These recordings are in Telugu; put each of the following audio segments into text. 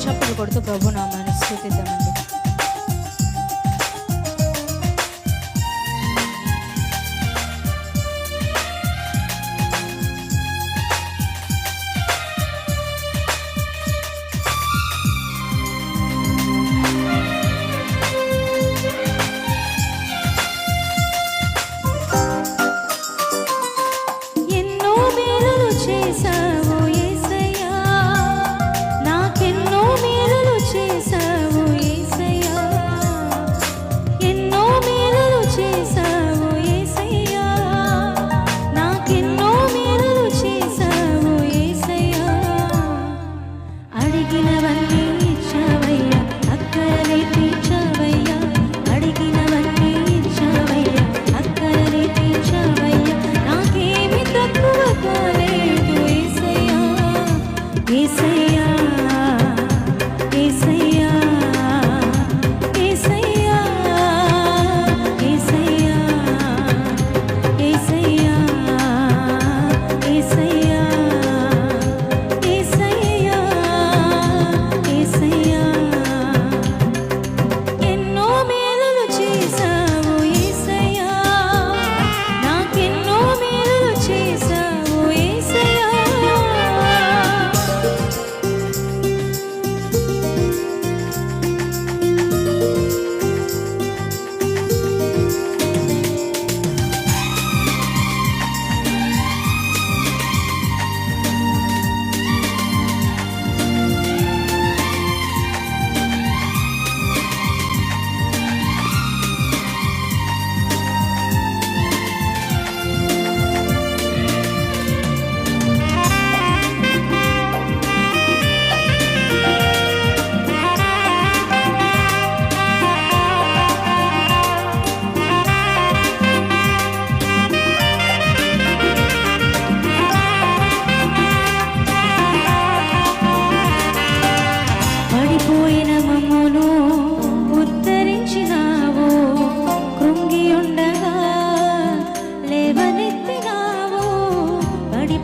ఉత్సాహపడకూడదు ప్రభు నామాన్ని స్థుతిద్దామండి दुनिया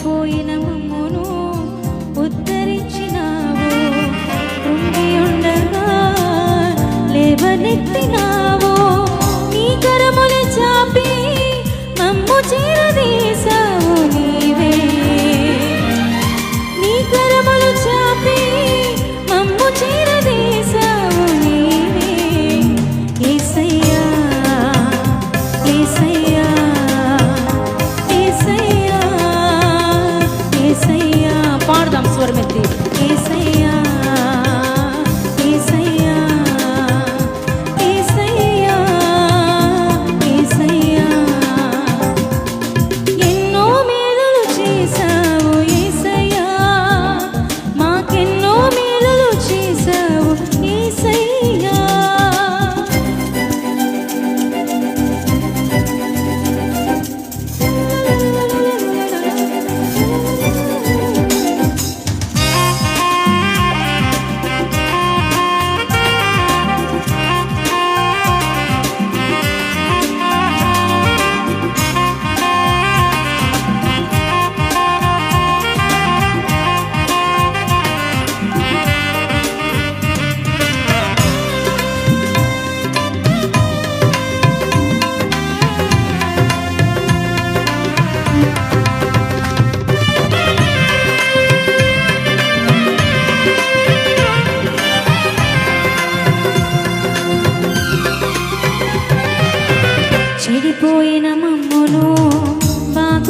తప్పిపోయిన మమ్మును ఉద్ధరించినావు. ఉండగా లేవనెత్తినా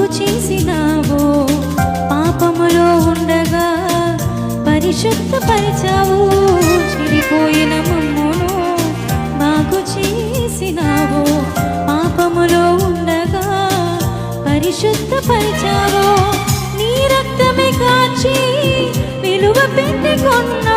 చేసినావో? పాపములో ఉండగా పరిశుద్ధ పరిచావు చిరిపోయిన మమ్మును మాకు చేసినావో? పాపములో ఉండగా పరిశుద్ధ పరిచావో నీ రక్తమే కాచి విలువ పెట్టుకున్నా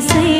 say